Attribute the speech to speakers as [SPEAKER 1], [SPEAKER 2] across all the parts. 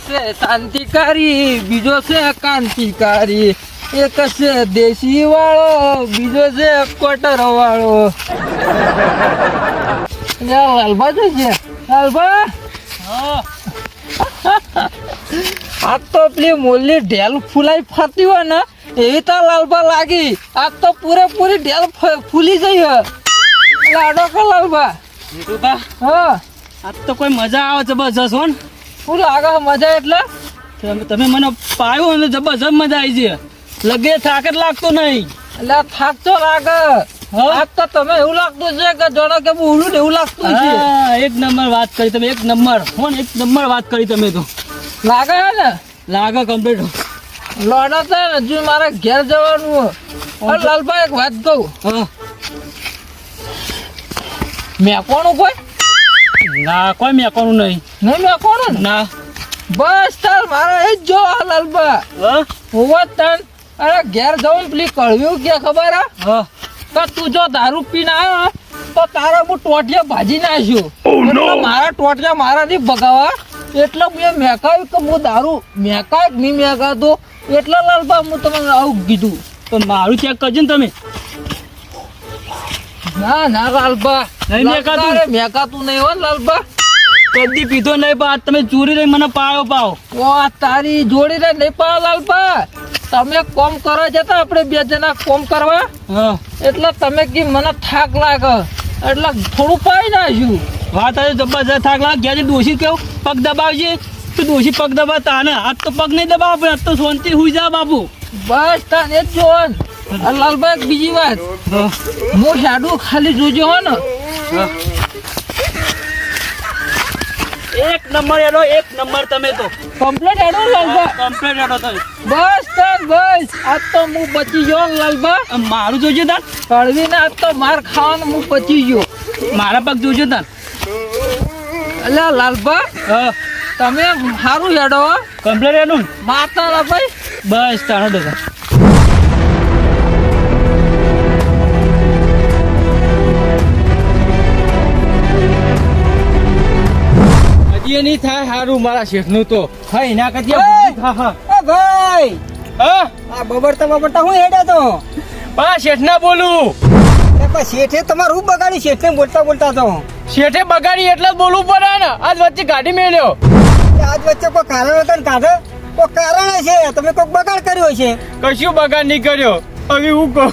[SPEAKER 1] છે શાંતિકારી બીજો છે કાંતિકારી એક છે દેશી વાળો બીજો છે કોટર વાળો લાલબા તો છે? લાલબા આ તો પેલી મોલી ઢેલ ફૂલાઈ ફરતી હોય ને એવી તો લાલબા લાગી. આ તો પૂરેપૂરી ઢેલ ફૂલી જઈ લાડો કે લાલબા? હા.
[SPEAKER 2] આજ તો કોઈ મજા આવે જબરજસ્ત હો ને?
[SPEAKER 1] શું લાગે મજા એટલે?
[SPEAKER 2] તમે મને પાયો અને જબરજસ્ત મજા આવી છે. લગે થાક જ લાગતો નહીં.
[SPEAKER 1] એટલે થાક તો લાગે. આજ તો તમે એવું લાગતું છે કે જોડો કે હું ઉલું ને એવું લાગતું છે?
[SPEAKER 2] એક નંબર વાત કરી તમે એક નંબર. હો ને એક નંબર વાત કરી તમે તો.
[SPEAKER 1] લાગે છે ને?
[SPEAKER 2] લાગે કમ્પ્લીટ
[SPEAKER 1] લોડા તો હજુ મારે ઘેર જવાનું હે. લાલભાઈ એક વાત કહું.
[SPEAKER 2] હા.
[SPEAKER 1] કોણ કોઈ?
[SPEAKER 2] ના કોઈ મેં કોનું નહીં.
[SPEAKER 1] નહીં મેં ને?
[SPEAKER 2] ના.
[SPEAKER 1] બસ તાર મારે એ જો આ લાલબા
[SPEAKER 2] હા?
[SPEAKER 1] હોવા તન. અરે ઘેર જવું પેલી કળવ્યું કે ખબર હે?
[SPEAKER 2] હા.
[SPEAKER 1] તો તું જો દારૂ પીને આવ્યો તો તારા હું ટોટિયા ભાજી નાખ્યો. એટલે મારા ટોટિયા મારાથી ભગાવા એટલે મેં મેકાવ્યું કે હું દારૂ મેકાય કે નહીં મેકાતો. એટલે લાલબા હું તમને આવું કીધું.
[SPEAKER 2] તો મારું ચેક કરજો ને તમે.
[SPEAKER 1] ના ના લાલબા
[SPEAKER 2] નહીં મેકાતું?
[SPEAKER 1] મેકાતું નહીં હો લાલબા.
[SPEAKER 2] કદી પીધો નહીં આજ તમે ચોરી રહી મને પાયો પાવ
[SPEAKER 1] ઓ તારી જોડી રે નહીં પાવ લાલપા તમે કોમ કરો જતા આપણે બે જણા કોમ કરવા. એટલે તમે કે મને થાક લાગે. એટલે થોડું પાઈ નાખ્યું.
[SPEAKER 2] વાત આજે જબરજસ્ત થાક લાગે. ઘેર ડોસી કેવું? પગ દબાવજે. તો ડોસી પગ દબાવતા ને આજ તો પગ નહીં દબાવ આજ તો શાંતિ હુઈ જા બાપુ.
[SPEAKER 1] બસ તાને જ જોન લાલભાઈ બીજી વાત.
[SPEAKER 2] હું
[SPEAKER 1] શાડું ખાલી જોજો હો ને.
[SPEAKER 2] એક નંબર એનો એક નંબર તમે તો.
[SPEAKER 1] કમ્પ્લેટ હેડો લાલભા
[SPEAKER 2] કમ્પ્લેટ એનો તમે.
[SPEAKER 1] બસ બસ. આજ તો હું બચી ગયો લાલભા
[SPEAKER 2] મારું જોજો તાર
[SPEAKER 1] કળવીને આજ તો માર ખાવાનું હું બચી ગયો.
[SPEAKER 2] મારા પગ જોજો તાર
[SPEAKER 1] એટલે લાલભા
[SPEAKER 2] હા.
[SPEAKER 1] તમે સારું હેડો
[SPEAKER 2] કમ્પ્લેટ એનું
[SPEAKER 1] મારતા ભાઈ.
[SPEAKER 2] બસ તારો ડગા
[SPEAKER 3] નહીં થાય સારું મારા શેઠનું તો. હા એના કરતી
[SPEAKER 1] ભાઈ!
[SPEAKER 3] હા.
[SPEAKER 1] આ બબડતા બબડતા હું હેડે તો?
[SPEAKER 3] પા શેઠ ના બોલું
[SPEAKER 1] પણ શેઠે તમારું હું બગાડી શેઠને બોલતા બોલતા તો.
[SPEAKER 3] શેઠે બગાડી એટલે જ બોલવું પડે ને. આજ વચ્ચે ગાડી મેળ્યો.
[SPEAKER 1] આજ વચ્ચે કોઈ કારણ વગર કાઢે કોઈ કારણ છે તમે કોઈક બગાડ કર્યો છે
[SPEAKER 3] કશું બગાડ નહીં કર્યો. હવે હું કહું?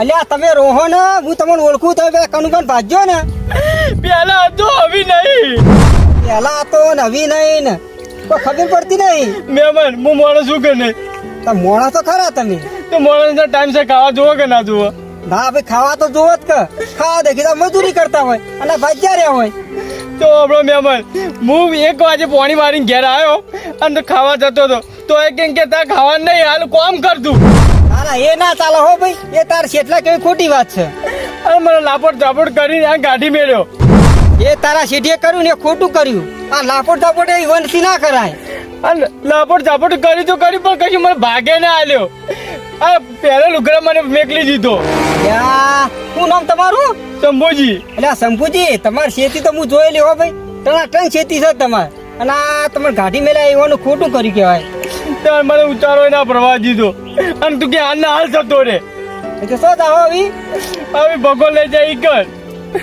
[SPEAKER 1] અલ્યા તમે રોહો ને હું તમને ઓળખું તમે પેલા કનુભાઈ ભાજ્યો ને.
[SPEAKER 3] પેલા હતો હવે નહીં.
[SPEAKER 1] પેલા તો નવી નહીં ને તો ખબર પડતી નહીં.
[SPEAKER 3] મહેમાન હું મોડો શું કે નહીં?
[SPEAKER 1] તો મોણા તો ખરા તમે.
[SPEAKER 3] તો માણસ ટાઈમ છે ખાવા જોવો કે ના જોવો
[SPEAKER 1] ના ભાઈ ખાવા તો જોવો જ કે. ખાવા દેખી તો મજૂરી કરતા હોય અને ભાજ્યા રહ્યા હોય.
[SPEAKER 3] તો આપણો મહેમાન હું એક વાગે પોણી મારીને ઘેર આવ્યો અને ખાવા જતો હતો. તો એ કેમ કે ત્યાં ખાવા નહીં હાલ કોમ કરતું
[SPEAKER 1] ના એ ના ચાલે હો ભાઈ. એ તાર છેટલા કેવી ખોટી વાત છે.
[SPEAKER 3] અને મને લાપડ ચાપડ કરીને આ ગાડી મેળ્યો.
[SPEAKER 1] એ તારા શેઠીએ કર્યું ને ખોટું કર્યું. આ લાપોટ ધાપોટ એ વનથી ના કરાય.
[SPEAKER 3] અને લાપોટ ઝાપડ કરી તો કરી પણ કશું મને ભાગે ના આલ્યો. આ પહેલો લુગડા મને મેકલી દીધો.
[SPEAKER 1] યા શું નામ તમારું?
[SPEAKER 3] શંભુજી.
[SPEAKER 1] એટલે શંભુજી તમારી શેતી તો હું જોયેલી હો ભાઈ. તમારા ત્રણ શેતી છે તમારે. અને આ તમારે ગાડી મેલા એવાનું ખોટું કર્યું કહેવાય.
[SPEAKER 3] તાર મને ઉતારો ના પ્રવાહ દીધો. અને તું કે હાલ ના હાલ જતો રે.
[SPEAKER 1] એટલે શું થાવ આવી.
[SPEAKER 3] હવે ભગો લઈ જાય ઈ કર.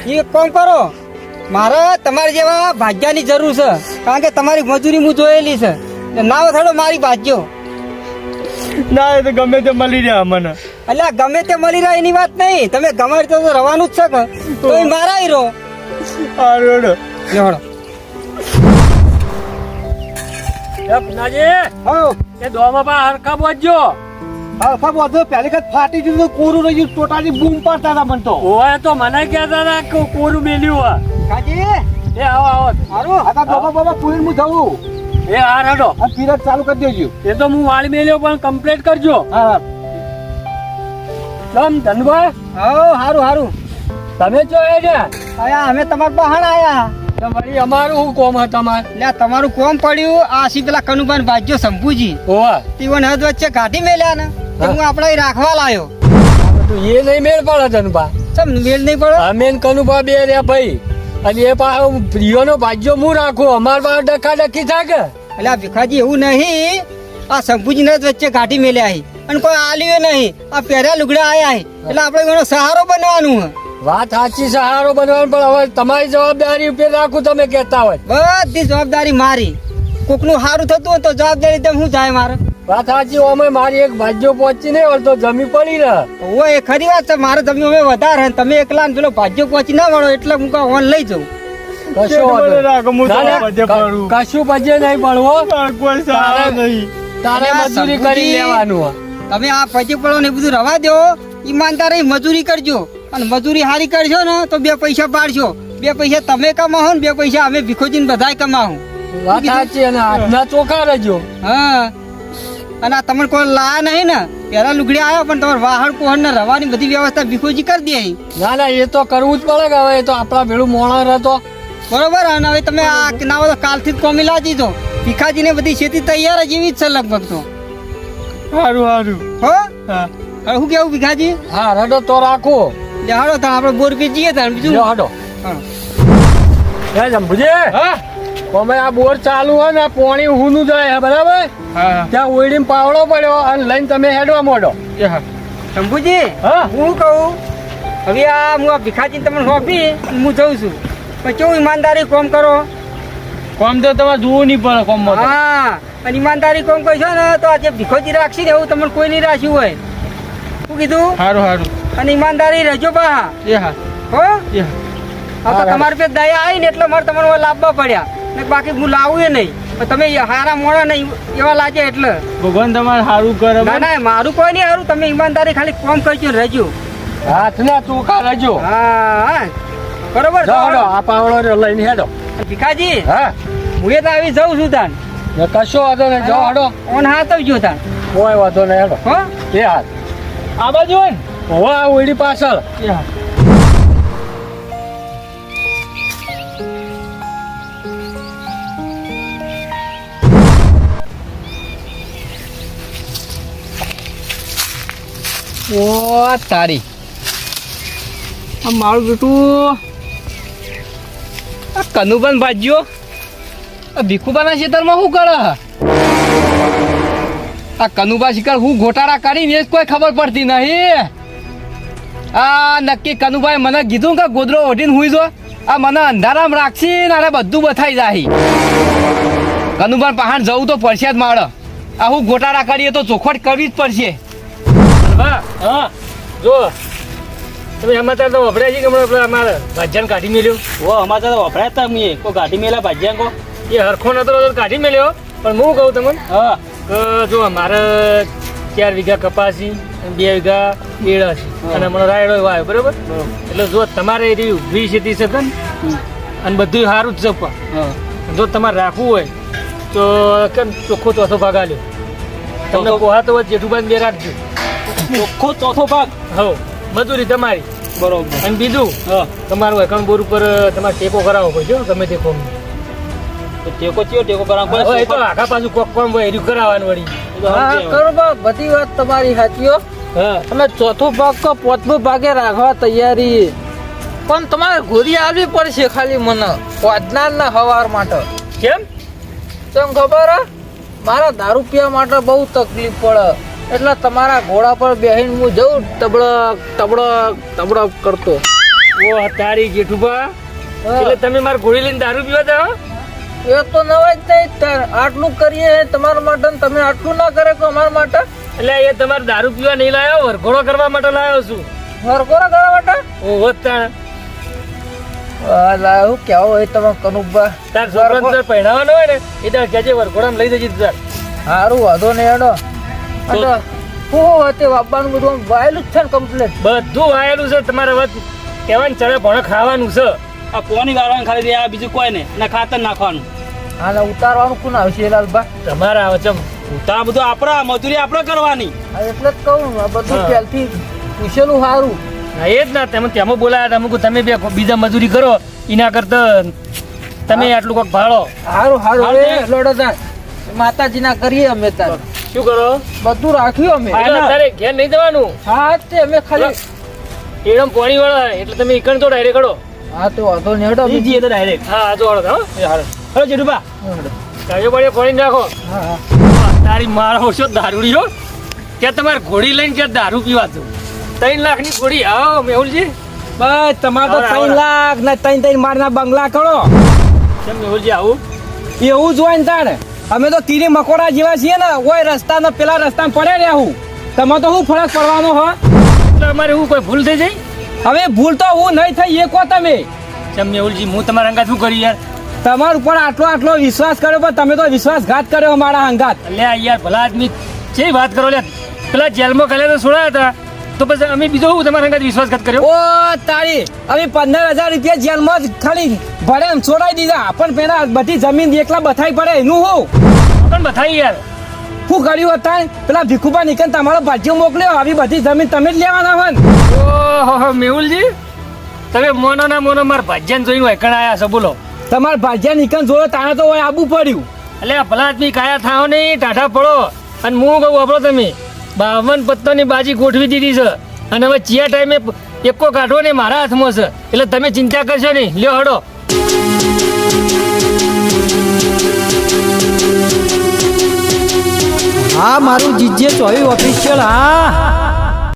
[SPEAKER 1] એ કોણ કરો. મારે તમારી જેવા ભાગ્યાની જરૂર છે. કારણ કે તમારી મજૂરી હું જોયેલી છે. ના હોય મારી ભાગ્યો.
[SPEAKER 3] ના એ તો ગમે તે મળી રહ્યા મને.
[SPEAKER 1] એટલે આ ગમે તે મળી રહ્યા એની વાત નહીં. તમે ગમે તે તો રવાનું જ છે કે? તો એ મારા રહો.
[SPEAKER 3] આરોડો રોડ
[SPEAKER 1] લેવડો હા
[SPEAKER 2] એ દોમાં પા હરખા બોજજો.
[SPEAKER 1] અલ્ફા બોધો પહેલી વખત ફાટી ગયું કોરું રહી ગયું ટોટાલી બૂમ પાડતા હતા મને તો.
[SPEAKER 2] ઓય તો મને કહેતા હતા કે કોરું મેલ્યું
[SPEAKER 1] કાજી
[SPEAKER 2] હે એ આવો આવો.
[SPEAKER 1] મારું હતા બાબા બાબા પૂરી હું જવું
[SPEAKER 2] એ હા રડો.
[SPEAKER 1] આ પીરિયડ ચાલુ કરી દેજો.
[SPEAKER 2] એ તો હું વાળી મેલ્યો પણ કમ્પ્લીટ કરજો.
[SPEAKER 1] હા
[SPEAKER 2] તમ ધનભાઈ
[SPEAKER 1] હો હારું હારું.
[SPEAKER 2] તમે જો એ ને
[SPEAKER 1] આયા અમે તમાર બહાર આયા.
[SPEAKER 2] તમારી અમારું શું કોમ તમાર?
[SPEAKER 1] લે તમારું કોમ પડ્યું. આ સી પેલા કનુભાઈ ભાગ્યો શંભુજી
[SPEAKER 2] ઓવા
[SPEAKER 1] તીવન હદ વચ્ચે કાઢી મેલ્યા ને હું. આપણે રાખવા લાયો.
[SPEAKER 2] તો એ નહીં મેળ પડે ધનભા
[SPEAKER 1] તમને મેળ નહીં પડે?
[SPEAKER 2] અમે કનુભા બે રહ્યા ભાઈ. અને એ પ્રિયોનો ભાજ્યો હું રાખું. અમાર બાર ડખા ડખી થાય
[SPEAKER 4] એટલે ભીખાજી એવું નહીં. આ શંભુજીને વચ્ચે કાઢી મેલ્યા હી. અને કોઈ આલ્યું નહીં. આ પહેર્યા લુગડા આયા હી. એટલે આપણે એનો સહારો બનવાનું
[SPEAKER 5] વાત સાચી સહારો બનવાનું પણ હવે તમારી જવાબદારી ઉપર રાખું તમે કહેતા હોય.
[SPEAKER 4] બધી જવાબદારી મારી. કોકનું સારું થતું હોય તો જવાબદારી તમે શું થાય મારે.
[SPEAKER 5] વાત સાચી અમે મારી એક ભાજ્યો પહોંચી નહીં વળતો જમી પડી ને
[SPEAKER 4] ઓ એ ખરી વાત છે મારે જમી અમે વધારે તમે એકલા ને પેલો ભાજ્યો પહોંચી ના વળો એટલે હું કાં ઓન લઈ જાઉં.
[SPEAKER 5] કશો ભજે નહીં પડવો તારે મજૂરી કરી લેવાનું
[SPEAKER 4] તમે આ પછી પડો ને એ બધું રવા દો. ઈમાનદારી મજૂરી કરજો. અને મજૂરી સારી કરશો ને તો બે પૈસા પાડશો. બે પૈસા તમે કમાવો ને બે પૈસા અમે ભીખોજીને બધાય કમાવું.
[SPEAKER 5] વાત સાચી અને હાથના ચોખા રહેજો.
[SPEAKER 4] હા. અને આ તમને કોઈ લાયા નહીં ને? પેલા લુગડી આવ્યો પણ તમારે વાહન કોહણ ને રવાની બધી વ્યવસ્થા ભીખોજી કરી દે.
[SPEAKER 5] ના ના એ તો કરવું જ પડે કે હવે એ તો આપણા ભેળું મોણા રહેતો
[SPEAKER 4] બરોબર અને હવે તમે આ ના તો કાલથી જ કોમી લાજી દો ભીખાજીને બધી ખેતી તૈયાર જ એવી જ છે લગભગ તો.
[SPEAKER 6] સારું સારું
[SPEAKER 4] હો?
[SPEAKER 6] હા.
[SPEAKER 4] હું કેવું ભીખાજી?
[SPEAKER 5] હા રડો તો રાખો.
[SPEAKER 4] લે હાડો તો આપણે બોર પી જઈએ તાર બીજું?
[SPEAKER 5] હાડો
[SPEAKER 4] હા.
[SPEAKER 5] એ
[SPEAKER 6] હા.
[SPEAKER 5] અમે આ બોર ચાલુ હોય ને પોણી ઊનું જાય હે, બરાબર?
[SPEAKER 6] હા
[SPEAKER 5] ત્યાં ઓઈડીમાં પાવડો પડ્યો અને લઈને તમે હેડવા મોડો.
[SPEAKER 6] એ હા.
[SPEAKER 4] શંભુજી
[SPEAKER 5] હા?
[SPEAKER 4] હું કહું હવે આ હું આ ભીખાજી તમને સોંપી હું જઉં છું. પણ કેવું ઈમાનદારી કોમ કરો?
[SPEAKER 6] કોમ તો તમારે જોવું નહીં પડે કોમ
[SPEAKER 4] હા અને ઈમાનદારી કોમ કરશો ને તો આજે ભીખોજી રાખશી ને એવું તમને કોઈ નહીં રાખ્યું હોય. શું કીધું?
[SPEAKER 6] સારું સારું
[SPEAKER 4] અને ઈમાનદારી રહેજો પા
[SPEAKER 6] એ હા.
[SPEAKER 4] હો? તમારી પે દયા આવી ને એટલે મારે તમારે લાભવા પડ્યા. બાકી હું લાવું એ નહીં. પણ તમે હારા મોડા ને એવા લાગે એટલે.
[SPEAKER 6] ભગવાન તમારે સારું કરે
[SPEAKER 4] ના ના મારું કોઈ નહીં સારું તમે ઈમાનદારી ખાલી કોમ કરજો રહેજો.
[SPEAKER 5] હાથના ચોખા રહેજો.
[SPEAKER 4] હા હા. બરોબર
[SPEAKER 5] આ પાવડો લઈને હેડો.
[SPEAKER 4] ભીખાજી
[SPEAKER 5] હા.
[SPEAKER 4] હું એ તો આવી જાઉં છું તાન.
[SPEAKER 5] કશો વાંધો નહીં જાઓ હડો.
[SPEAKER 4] ઓન હાથ આવજો તાન.
[SPEAKER 5] કોઈ વાંધો નહીં હેડો.
[SPEAKER 4] હા?
[SPEAKER 5] એ હાથ. આ બાજુ હોય ને? હોવા આ પાછળ.
[SPEAKER 6] એ હા
[SPEAKER 1] ઓ તારી આ મારું બેટું આ કનુબન ભાજ્યો આ ભીખુબાના ખેતરમાં શું કરે આ કનુબા શિકાર હું ગોટાળા કરીને એ કોઈ ખબર પડતી નહીં આ નક્કી કનુભાઈ મને કીધું કે ગોદરો ઓઢીને હુઈ જો આ મને અંધારામ રાખશી ને અરે બધું બથાઈ જાય કનુભાઈ પહાણ જવું તો પડશે જ માળ આ હું ગોટાળા કરીએ તો ચોખવટ કરવી જ પડશે
[SPEAKER 6] હા હા જો. તમે સમાચાર તો વપરાય છે કે હમણાં પેલા અમારે ભાજ્યાને કાઢી મેલ્યો.
[SPEAKER 2] ઓ અમારે તો વપરાય તા મીએ કોઈ ગાડી મેલા ભાજ્યા કો
[SPEAKER 6] એ હરખો નતો તો કાઢી મેલ્યો. પણ હું કહું તમને
[SPEAKER 2] હા.
[SPEAKER 6] જો અમારે ચાર વીઘા કપાસી અને બે વીઘા કેળા છે. અને હમણાં રાયડો વાયો બરોબર? એટલે જો તમારે એ રહ્યું વીસ એથી છે ને અને બધું સારું જ પણ. જો તમારે રાખવું હોય તો કેમ ચોખ્ખો ચોથો ભાગ આલ્યો? તમને કોહાતો હોય જેઠુભાઈ બે રાખજો.
[SPEAKER 2] ચોખ્ખો ચોથો ભાગ.
[SPEAKER 6] હો મજૂરી તમારી.
[SPEAKER 2] બરોબર.
[SPEAKER 6] અને બીજું?
[SPEAKER 2] હા.
[SPEAKER 6] તમારું એકાઉન્ટ બોર ઉપર તમારે ટેકો કરાવવો પડશે હો, ગમે તે કોમ
[SPEAKER 2] ટેકો ચિયો ટેકો કરાવો
[SPEAKER 6] એ તો આખા પાછું કોક કોમ હોય એર્યું કરાવવાનું વળી.
[SPEAKER 1] હા કરુબા બધી વાત તમારી સાચી અમે
[SPEAKER 6] હા.
[SPEAKER 1] તમે ચોથો ભાગ કો પાંચમો ભાગે રાખવા તૈયારી. પણ તમારે ઘોરી આવવી પડશે ખાલી મને વાદનાર ના હવાર માટે.
[SPEAKER 6] કેમ?
[SPEAKER 1] તમ ખબર હે? મારા દારૂ પીવા માટે બહુ તકલીફ પડે. એટલે તમારા ઘોડા પર બેહીને હું જઉં તબડક તબડક તબડક કરતો.
[SPEAKER 6] ઓ તારી જેઠુભા. એટલે તમે મારા ઘોડી લઈને દારૂ પીવા જાઓ?
[SPEAKER 1] એ તો નવાય જ નહીં તાર. આટલું કરીએ તમારા માટે તમે આટલું ના કરે કે અમારા માટે?
[SPEAKER 6] એટલે એ તમારે દારૂ પીવા નહીં લાવ્યો વરઘોડો કરવા માટે લાવ્યો છું.
[SPEAKER 1] વરઘોડો કરવા માટે?
[SPEAKER 6] ઓ
[SPEAKER 1] આ હું કેવો હોય તમે કનુબા
[SPEAKER 6] તાર છોકરાને તાર પહેણાવાનો હોય ને એ તાર કેજે વરઘોડામાં લઈ જજે તાર.
[SPEAKER 1] સારું વાંધો નહીં અને હું હતી વાપવાનું બધું વાયેલું જ છે ને કમ્પ્લેટ
[SPEAKER 6] બધું વાયેલું છે તમારે વાત કહેવાનું ચડે ભણે ખાવાનું છે.
[SPEAKER 2] આ પોની ગાળવાનું ખાલી દે આ બીજું કોઈ નહીં. ના ખાતર નાખવાનું.
[SPEAKER 1] આને ઉતારવાનું કોણ આવશે લાલભા?
[SPEAKER 6] તમારા આવે
[SPEAKER 2] ઉતાર બધું આપણા મજૂરી આપણે કરવાની.
[SPEAKER 1] આ એટલે જ કહું આ બધું પહેલથી પૂછેલું સારું
[SPEAKER 6] હા એ જ ના તમે તેમાં બોલાયા તમે તમે બે બીજા મજૂરી કરો એના કરતા તમે આટલું કોક ભાડો
[SPEAKER 1] સારું સારું
[SPEAKER 2] હાલ
[SPEAKER 1] લોડો તાર માતાજીના કરીએ અમે તાર.
[SPEAKER 6] શું કરો?
[SPEAKER 1] બધું રાખ્યું અમે.
[SPEAKER 2] હા.
[SPEAKER 6] તારે ઘેર નહીં જવાનું?
[SPEAKER 1] હા તે અમે ખાલી
[SPEAKER 6] એડમ પાણી વાળા એટલે તમે ઈકણ તો ડાયરેક્ટ કરો
[SPEAKER 1] હા તો વાંધો નહીં હેડો અમે.
[SPEAKER 2] જીએ તો ડાયરેક્ટ
[SPEAKER 6] હા આ જો હળો હો.
[SPEAKER 2] એ
[SPEAKER 1] હેડો.
[SPEAKER 6] ચાયો બળે ફોડી નાખો તારી મારો છો દારૂડીઓ કે તમારે ઘોડી લઈને કે દારૂ પીવાતું ત્રણ લાખની ઘોડી આવો મેહુલજી.
[SPEAKER 5] બસ તમારે તો ત્રણ લાખ ને ત્રણ ત્રણ મારના બંગલા કરો.
[SPEAKER 6] કેમ મેહુલજી આવું?
[SPEAKER 5] એવું જ હોય ને તાણે. અમે તો કીડી મકોડા જેવા છીએ ને ઓય રસ્તાના પેલા રસ્તામાં પડે રહ્યા હું. તમે તો શું ફરક પડવાનો હો?
[SPEAKER 6] એટલે અમારે એવું કોઈ ભૂલ થઈ જાય
[SPEAKER 5] હવે ભૂલ તો હું નહીં થઈ એ કહો તમે.
[SPEAKER 6] મેહુલજી હું તમારા અંગાત શું કરી યાર?
[SPEAKER 5] તમાર ઉપર આટલો આટલો વિશ્વાસ કર્યો પણ તમે તો વિશ્વાસઘાત કર્યો મારા અંગાત.
[SPEAKER 6] લે યાર ભલા આદમી જે વાત કરો લે? પેલા જેલમાં કાલે તો છોડાયા હતા. તો પછી અમે બીજો હું તમારા અંગાત વિશ્વાસઘાત કર્યો?
[SPEAKER 5] ઓ તારી અમે પંદર હજાર રૂપિયા જેલમાં ખાલી ભરે એમ છોડાઈ દીધા. પણ પેલા બધી જમીન એકલા બથાઈ પડે એનું હું?
[SPEAKER 6] પણ બથાઈ યાર.
[SPEAKER 5] શું કર્યું હતા પેલા ભીખુભા નીકળ તમારો ભાજ્યો મોકલ્યો. આવી બધી જમીન તમે જ લેવાના હોય
[SPEAKER 6] ઓહો મેહુલજી તમે મોનો ના મોનો માર ભાજ્યાને જોઈને એકણ આવ્યા છો બોલો.
[SPEAKER 5] તમારા ભાજ્યા નીકળ જોયો તાણે તો હોય આબુ પડ્યું.
[SPEAKER 6] એટલે ભલા આદમી કાયા થાવ નહીં ટાઢા પડો. અને હું કહું વાપરો તમે. બાવન પત્તોની બાજી ગોઠવી દીધી છે. અને હવે ચિયા ટાઈમે એકો કાઢવો ને મારા હાથમાં છે. એટલે તમે ચિંતા કરશો નહીં. લ્યો હડો.
[SPEAKER 5] હા, મારું જીજે ચોવી ઓફિશિયલ હા.